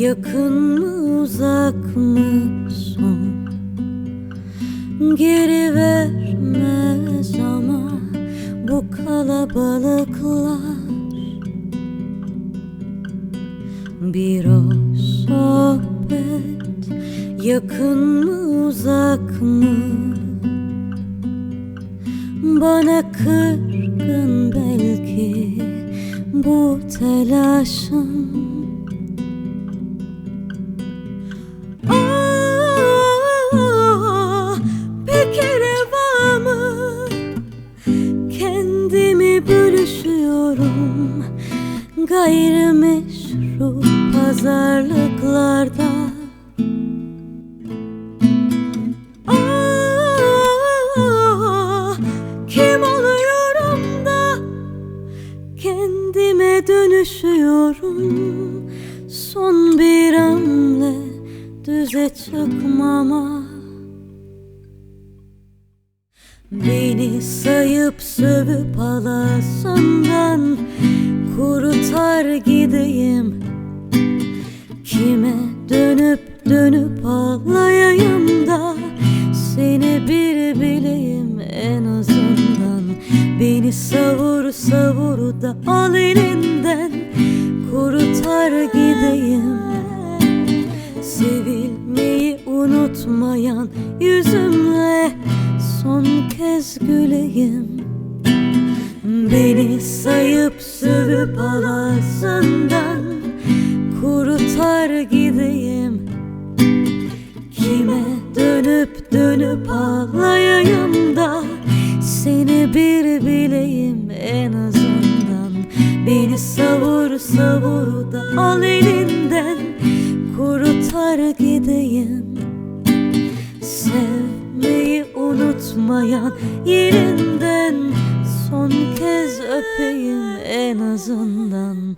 Yakın mı uzak mı son? Geri vermez ama bu kalabalıklar. Bir o sohbet yakın mı uzak mı? Bana kırgın belki bu telaşım bölüşüyorum Gayrimeşru pazarlıklarda. Ah, Kim oluyorum da Kendime dönüşüyorum? Son bir hamle düze çıkmama Beni sayıp sövüp alasından Kurutar gideyim. Kime dönüp dönüp ağlayayım da Seni bir bileyim en azından. Beni savur savur da al elinden Kurutar gideyim. Sevilmeyi unutmayan yüzümle son kez güleyim. Beni sayıp sövüp alasından kurutar gideyim. Kime dönüp dönüp ağlayayım da Seni bir bileyim en azından. Beni savur savur da al elinden Kurutar gideyim. Sevmeyi olmayan yerinden Son kez öpeyim en azından.